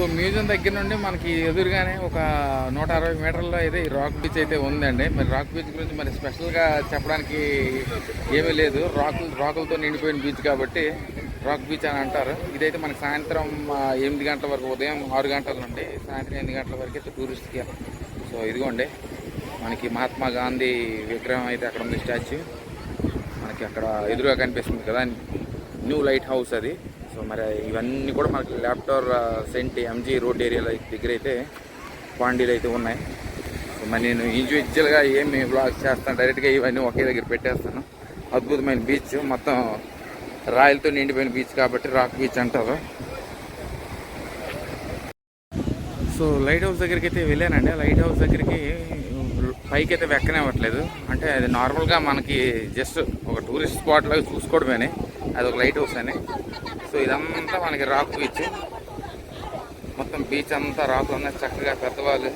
So museum దగ్గర నుండి మనకి ఎదురుగానే ఒక నూట అరవై మీటర్లో అయితే ఈ రాక్ బీచ్ అయితే ఉందండి. మరి రాక్ బీచ్ గురించి మరి స్పెషల్గా చెప్పడానికి ఏమీ లేదు. రాకులు రాకులతో నిండిపోయిన బీచ్ కాబట్టి రాక్ బీచ్ అని అంటారు. ఇదైతే మనకి సాయంత్రం ఎనిమిది గంటల వరకు ఉదయం ఆరు గంటల నుండి సాయంత్రం ఎనిమిది గంటల వరకు అయితే టూరిస్ట్కి సో ఇదిగోండి మనకి మహాత్మా గాంధీ విగ్రహం అయితే అక్కడ ఉంది స్టాచ్యూ. మనకి అక్కడ ఎదురుగా కనిపిస్తుంది కదా న్యూ లైట్ హౌస్ అది. సో మరి ఇవన్నీ కూడా మనకి ల్యాప్టాప్ సెంట్ ఎంజీ రోడ్ ఏరియాలో దగ్గర అయితే పాండీలు అయితే ఉన్నాయి. సో మరి నేను ఇండివిజువల్గా ఏమి బ్లాగ్ చేస్తాను డైరెక్ట్గా ఇవన్నీ ఒకే దగ్గర పెట్టేస్తాను. అద్భుతమైన బీచ్ మొత్తం రాయలతో నిండిపోయిన బీచ్ కాబట్టి రాక్ బీచ్ అంటారు. సో లైట్ హౌస్ దగ్గరికి అయితే వెళ్ళానండి. లైట్ హౌస్ దగ్గరికి పైకి అయితే వెక్కనివ్వట్లేదు. అంటే అది నార్మల్గా మనకి జస్ట్ ఒక టూరిస్ట్ స్పాట్ లాగా చూసుకోవడమేనే. అది ఒక లైట్ హౌస్ అని. సో ఇదంతా మనకి రాక్ బీచ్. మొత్తం బీచ్ అంతా రాకు ఉన్నాయి చక్కగా పెద్దవాళ్ళు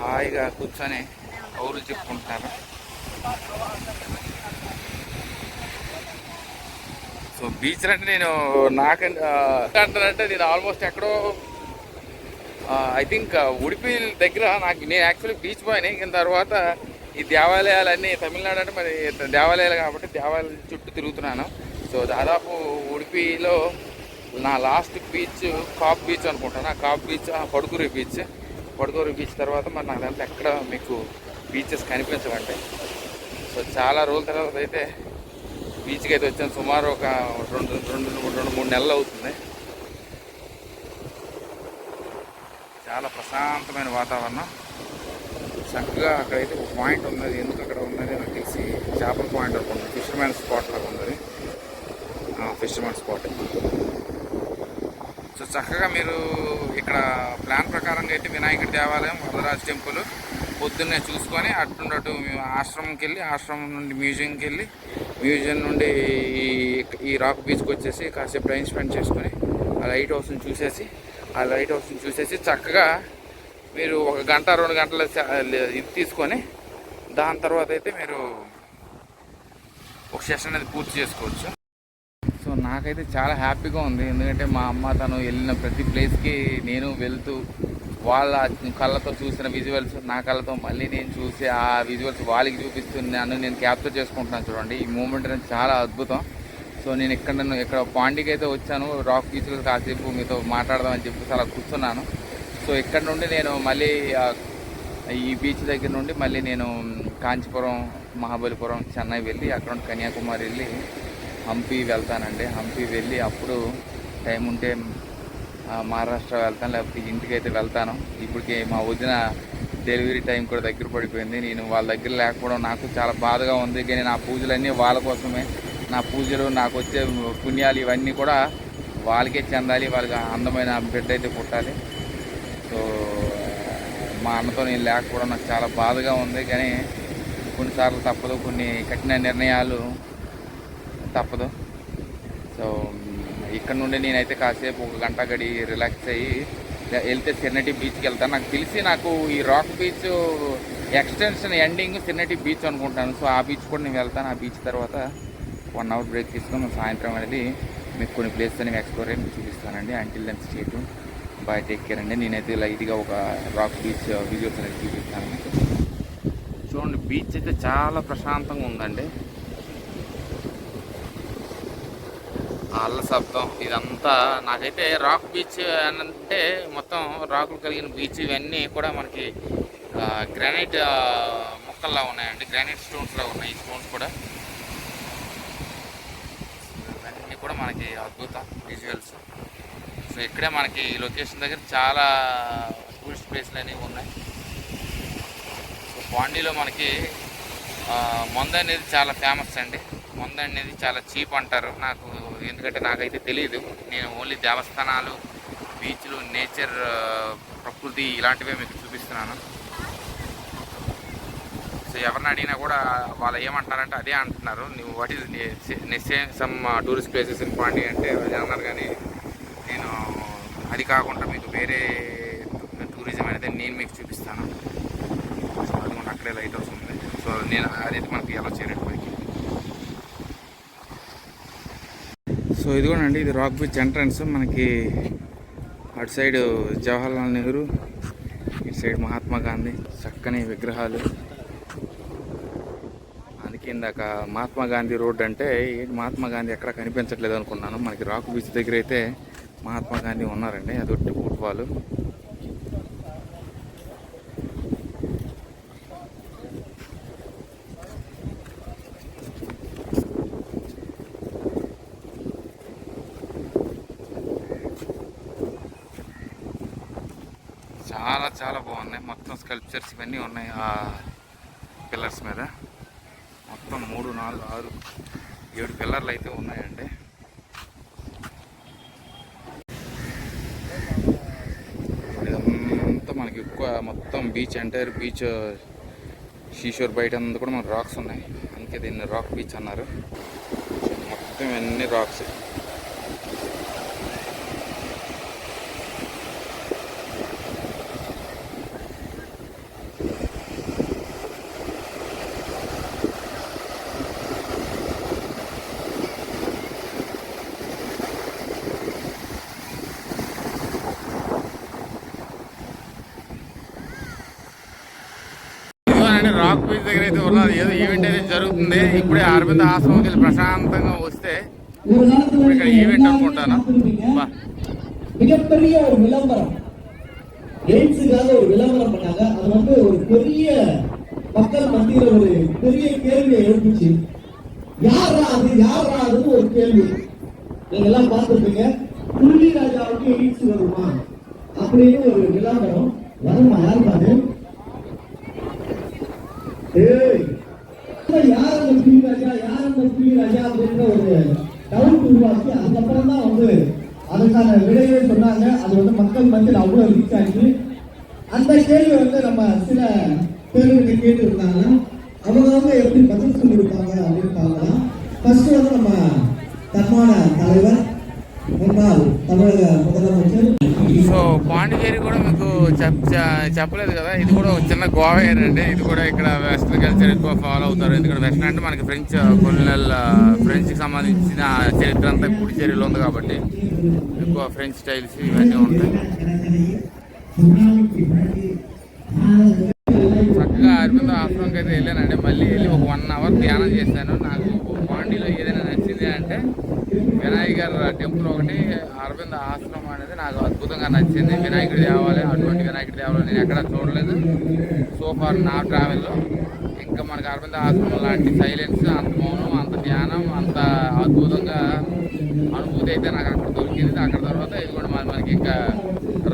హాయిగా కూర్చొని కౌరులు చెప్పుకుంటున్నారు. సో బీచ్ అంటే నేను నాకంటే అంటానంటే నేను ఆల్మోస్ట్ ఎక్కడో ఐ థింక్ ఉడిపి దగ్గర నాకు నేను యాక్చువల్లీ బీచ్ బాయ్ని ఇంక తర్వాత ఈ దేవాలయాలన్నీ తమిళనాడు అంటే మరి దేవాలయాలు కాబట్టి దేవాలయాల చుట్టూ తిరుగుతున్నాను. సో దాదాపు ఉడిపిలో నా లాస్ట్ బీచ్ కాప్ బీచ్ అనుకుంటాను. ఆ కాప్ బీచ్ ఆ పడుకూరి బీచ్ పడుకూరి బీచ్ తర్వాత మరి నాకు దాంట్లో ఎక్కడ మీకు బీచెస్ కనిపించవండి. సో చాలా రోజుల తర్వాత అయితే బీచ్కి అయితే వచ్చాను. సుమారు ఒక రెండు రెండు రెండు మూడు నెలలు అవుతుంది. చాలా ప్రశాంతమైన వాతావరణం. చక్కగా అక్కడైతే ఒక పాయింట్ ఉన్నది. ఎందుకు అక్కడ ఉన్నది? నాకు తెలిసి చేపల పాయింట్ అనుకుంటుంది ఫిషర్మ్యాన్ స్పాట్ లాగా ఉన్నది. ఫిషర్మ్యాన్ స్పాట్ సో చక్కగా మీరు ఇక్కడ ప్లాన్ ప్రకారంగా అయితే వినాయకుడి దేవాలయం వరదరాజు టెంపుల్ పొద్దున్నే చూసుకొని అటుండటు మేము ఆశ్రమంకి వెళ్ళి ఆశ్రమం నుండి మ్యూజియంకి వెళ్ళి మ్యూజియం నుండి ఈ ఈ రాక్ బీచ్కి వచ్చేసి కాసేపు టైం స్పెండ్ చేసుకొని ఆ లైట్ హౌస్ని చూసేసి ఆ లైట్ హౌస్ని చూసేసి చక్కగా మీరు ఒక గంట రెండు గంటల ఇది తీసుకొని దాని తర్వాత అయితే మీరు ఒక సెషన్ అనేది పూర్తి చేసుకోవచ్చు. నాకైతే చాలా హ్యాపీగా ఉంది. ఎందుకంటే మా అమ్మ తను వెళ్ళిన ప్రతి ప్లేస్కి నేను వెళ్తూ వాళ్ళ కళ్ళతో చూసిన విజువల్స్ నా కళ్ళతో మళ్ళీ నేను చూసి ఆ విజువల్స్ వాళ్ళకి చూపిస్తూ నన్ను నేను క్యాప్చర్ చేసుకుంటున్నాను చూడండి. ఈ మూమెంట్ అనేది చాలా అద్భుతం. సో నేను ఇక్కడ నన్ను ఇక్కడ పాండికి అయితే వచ్చాను. రాక్ బీచ్లో కాసేపు మీతో మాట్లాడదామని చెప్పేసి అలా కూర్చున్నాను. సో ఇక్కడ నుండి నేను మళ్ళీ ఈ బీచ్ దగ్గర నుండి మళ్ళీ నేను కాంచీపురం మహాబలిపురం చెన్నై వెళ్ళి అక్కడ నుండి కన్యాకుమారి వెళ్ళి హంపి వెళ్తానండి. హంపి వెళ్ళి అప్పుడు టైం ఉంటే మహారాష్ట్ర వెళ్తాను లేకపోతే ఇంటికి అయితే వెళ్తాను. ఇప్పటికి మా వదిన డెలివరీ టైం కూడా దగ్గర పడిపోయింది. నేను వాళ్ళ దగ్గర లేకపోవడం నాకు చాలా బాధగా ఉంది. కానీ నా పూజలన్నీ వాళ్ళ కోసమే. నా పూజలు నాకు వచ్చే పుణ్యాలు ఇవన్నీ కూడా వాళ్ళకే చెందాలి. వాళ్ళకి అందమైన బిడ్డ అయితే పుట్టాలి. సో మా అన్నతో నేను లేకపోవడం నాకు చాలా బాధగా ఉంది. కానీ కొన్నిసార్లు తప్పదు. కొన్ని కఠిన నిర్ణయాలు తప్పదు. సో ఇక్కడ నుండి నేనైతే కాసేపు ఒక గంట గడి రిలాక్స్ అయ్యి వెళ్తే సిన్నటి బీచ్కి వెళ్తాను నాకు తెలిసి నాకు ఈ రాక్ బీచ్ ఎక్స్టెన్షన్ ఎండింగ్ సిన్నటి బీచ్ అనుకుంటాను. సో ఆ బీచ్ కూడా నేను వెళ్తాను. ఆ బీచ్ తర్వాత వన్ అవర్ బ్రేక్ తీసుకొని సాయంత్రం అనేది మీకు కొన్ని ప్లేసెస్ అనేవి ఎక్స్ప్లోర్ అయ్యి చూపిస్తానండి. Until then state bye take care అండి. నేనైతే లైట్గా ఒక రాక్ బీచ్ వీడియోస్ అనేది చూపిస్తాను చూడండి బీచ్ అయితే చాలా ప్రశాంతంగా ఉందండి ఆ అల్ల శబ్దం ఇదంతా నాకైతే రాక్ బీచ్ అని అంటే మొత్తం రాకులు కలిగిన బీచ్ ఇవన్నీ కూడా మనకి గ్రానైట్ ముక్కల్లా ఉన్నాయండి. గ్రానైట్ స్టోన్స్లా ఉన్నాయి ఈ స్టోన్స్ కూడా. ఇవన్నీ కూడా మనకి అద్భుతం విజువల్స్ సో ఇక్కడే మనకి ఈ లొకేషన్ దగ్గర చాలా టూరిస్ట్ ప్లేస్లు అనేవి ఉన్నాయి. సో పాండీలో మనకి మందు అనేది చాలా ఫేమస్ అండి. మందు అనేది చాలా చీప్ అంటారు. నాకు ఎందుకంటే నాకైతే తెలియదు నేను ఓన్లీ దేవస్థానాలు బీచ్లు నేచర్ ప్రకృతి ఇలాంటివే మీకు చూపిస్తున్నాను. సో ఎవరిని అడిగినా కూడా వాళ్ళు ఏమంటున్నారంటే అదే అంటున్నారు. నువ్వు what is some tourist places in Pondy అంటే అన్నారు కానీ నేను అది కాకుండా మీకు వేరే టూరిజం అనేది నేను మీకు చూపిస్తాను. సో అది అక్కడే లైట్ హౌస్ ఉంది. సో నేను అదైతే మనకి ఎలా చేరేట్ పైకి. సో ఇదిగోనండి ఇది రాక్ బీచ్ ఎంట్రన్స్ మనకి అటు సైడ్ జవహర్లాల్ నెహ్రూ ఇటు సైడ్ మహాత్మా గాంధీ. చక్కని విగ్రహాలు. అందుకే ఇందాక మహాత్మా గాంధీ రోడ్ అంటే మహాత్మా గాంధీ ఎక్కడ కనిపించట్లేదు అనుకున్నాను. మనకి రాక్ బీచ్ దగ్గర అయితే మహాత్మా గాంధీ ఉన్నారండి. అది ఒట్టి ఫుట్బాల్ చాలా చాలా బాగున్నాయి. మొత్తం స్కల్ప్చర్స్ ఇవన్నీ ఉన్నాయి ఆ పిల్లర్స్ మీద. మొత్తం మూడు నాలుగు ఆరు ఏడు పిల్లర్లు అయితే ఉన్నాయండి. ఇదంతా మనకి ఎక్కువ మొత్తం బీచ్ ఎంటైర్ బీచ్ షీషోర్ బయట అంతా కూడా మనకు రాక్స్ ఉన్నాయి. అందుకే దీన్ని రాక్ బీచ్ అన్నారు. మొత్తం ఇవన్నీ రాక్స్ ఇదిగోనండి రాక్ బీచ్ దగ్గర అయితే ఉన్నది ఏదో ఈవెంట్ అయితే జరుగుతుంది ఇప్పుడే అరవింద్ ఆశ్రమంకి వెళ్ళి ప్రశాంతంగా వస్తే ఇప్పుడు ఇక్కడ ఈవెంట్ అనుకుంటాను బా மிகப்பெரிய ஒரு விளம்பரம் எய்ட்ஸுக்காக ஒரு விளம்பரம் பண்ணாங்க அது வந்து ஒரு பெரிய மக்கள் மத்தியில ஒரு பெரிய கேள்வியை எழுப்புச்சு யாரா அது யாரா அதுன்னு ஒரு கேள்வி நீங்க எல்லாம் பார்த்துருப்பீங்க புள்ளி ராஜாவுக்கு எய்ட்ஸ் வருமா அப்படின்னு ஒரு விளம்பரம் வருமா யார் பாரு ஏய் யார் அந்த புள்ளி ராஜா? யார் அந்த புள்ளி ராஜா அப்படின்ற ஒரு டவுட் உருவாக்கி அதுக்கப்புறம் தான் வந்து அதுக்கான விடையை சொன்னாங்க. அது வந்து மக்கள் மத்தியில் அவ்வளோ ரீச் ஆச்சு. அந்த கேள்வி வந்து நம்ம சில பேருக்கு கேட்டு இருந்தாங்க அவங்க வந்து எப்படி பதில் சொல்லியிருப்பாங்க அப்படின்னு பார்க்கலாம். ஃபர்ஸ்ட் வந்து நம்ம தன்மான தலைவர் సో పాండిచేరి కూడా మీకు చెప్పలేదు కదా? ఇది కూడా చిన్న గోవా అండి ఇది కూడా ఇక్కడ వెస్ట్రన్ కల్చర్ ఎక్కువ ఫాలో అవుతారు. ఎందుకంటే వెస్ట్రన్ అంటే మనకి ఫ్రెంచ్ కొన్నెల ఫ్రెంచ్కి సంబంధించిన చరిత్ర అంతా పుడిచేరిలో ఉంది కాబట్టి ఎక్కువ ఫ్రెంచ్ స్టైల్స్ ఇవన్నీ ఉంటాయి. చక్కగా అరవింద ఆశ్రమంకి అయితే వెళ్ళానండి. మళ్ళీ వెళ్ళి ఒక వన్ అవర్ ధ్యానం చేశాను. నాకు పాండీలో ఏదైనా నచ్చింది అంటే వినాయకర్ టెంపుల్ ఒకటి అరవింద ఆశ్రమం అనేది నాకు అద్భుతంగా నచ్చింది. వినాయకుడి దేవాలయం అటువంటి వినాయకుడి దేవాలయం నేను ఎక్కడా చూడలేదు. సో ఫార్ నా ట్రావెల్లో ఇంకా మనకి అరవింద ఆశ్రమం లాంటి సైలెన్స్ అంత మౌనం అంత ధ్యానం అంత అద్భుతంగా అనుభూతి అయితే నాకు అక్కడ దొరికింది. అక్కడ తర్వాత ఇది కూడా మనకి ఇంకా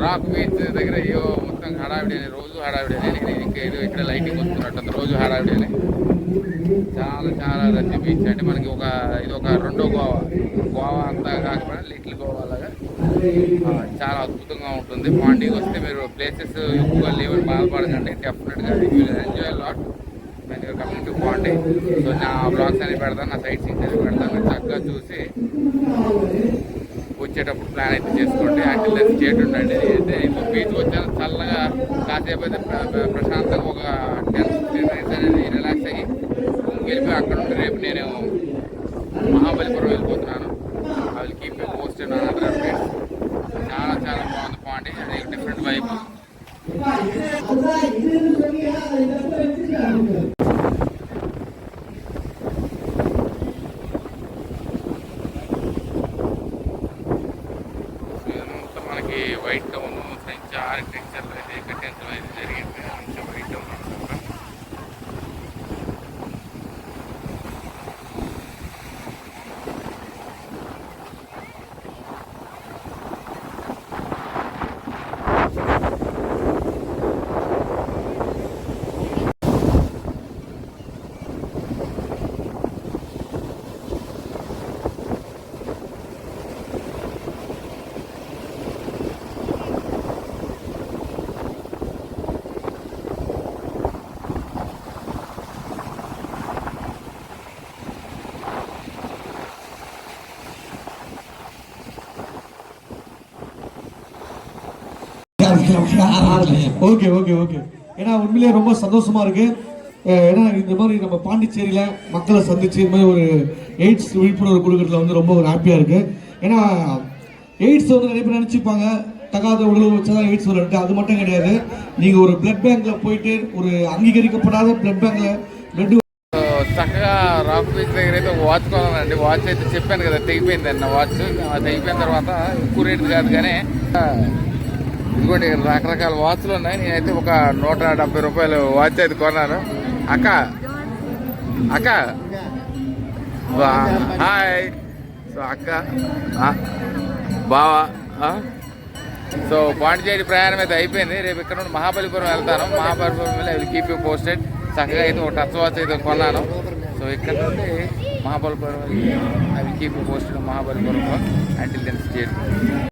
రాక్ బీచ్ దగ్గర అయ్యో మొత్తం హడావిడి రోజు హడావిడి అని ఇంకా ఏదో ఇక్కడ లైటింగ్ వస్తున్నట్టు రోజు హడావిడి చాలా చాలా రద్దీ బీచ్ అంటే మనకి ఒక ఇది ఒక రెండో గోవా. గోవా అంతా కాకపోయినా లిటిల్ గోవా లాగా. చాలా అద్భుతంగా ఉంటుంది. పాండీకి వస్తే మీరు ప్లేసెస్ ఎక్కువ లేవని బాధపడకండి. డెఫినెట్గా ఎంజాయ్ లాట్ మీరు కమింగ్ టు పాండీ సో నా బ్లాగ్స్ అని పెడతాను నా సైట్ సీన్స్ అని పెడతాను చక్కగా చూసి వచ్చేటప్పుడు ప్లాన్ అయితే చేసుకోండి. అంటే లెస్ స్టేట్ ఉండండి అయితే ఇప్పుడు బీచ్కి వచ్చాను. చల్లగా కాసేపు అయితే ప్రశాంతంగా ఒక టెన్ ఫిఫ్టీన్ మినిట్స్ అనేది రిలాక్స్ వెళ్ళిపోయి అక్కడ నుండి రేపు నేను మహాబలిపురం వెళ్ళిపోతున్నాను. ఐ విల్ కీప్ పోస్ట్ చాలా చాలా బాగుంది. పాండి అది డిఫరెంట్ వైపు ஓகே ஓகே ஓகே ஏன்னா உண்மையிலேயே ரொம்ப சந்தோஷமா இருக்கு அஹ் ஏன்னா இந்த மாதிரி நம்ம பாண்டிச்சேரியில மக்களை சந்திச்சு இந்த மாதிரி ஒரு எய்ட்ஸ் விழிப்புணர்வு கொடுக்கறதுல வந்து ரொம்ப ஒரு ஹாப்பியா இருக்கு ஏன்னா எய்ட்ஸ் வந்து நிறைய பேர் நினைச்சுப்பாங்க தகாத உடல் வச்சதான் எய்ட்ஸ் வருது அது மட்டும் கிடையாது நீங்கள் ஒரு பிளட் பேங்க்ல போயிட்டு ஒரு அங்கீகரிக்கப்படாத பிளட் பேங்க்ல பிளட் సో చక్కగా రాక్ బీచ్ దగ్గర అయితే ఒక వాచ్ కొనాలండి వాచ్ అయితే చెప్పాను కదా తెగిపోయింది అన్న వాచ్ అది అయిపోయిన తర్వాత ఎక్కువ రేట్ కాదు కానీ ఇదిగోండి రకరకాల వాచ్లు ఉన్నాయి. నేనైతే ఒక నూట డెబ్బై రూపాయలు వాచ్ అయితే కొన్నాను. అక్క అక్క. హాయ్. సో అక్క బావా సో పాండిచేరి ప్రయాణం అయితే అయిపోయింది. రేపు ఇక్కడ నుండి మహాబలిపురం వెళ్తాను. మహాబలిపురం వెళ్ళి కీప్ యూ పోస్టెడ్ చక్కగా అయితే ఒక టచ్ వాచ్ అయితే కొన్నాను. సో ఇక్కడ నుండి మహాబలిపురం వెళ్ళి అవి keep you posted Mahabalipuram until then state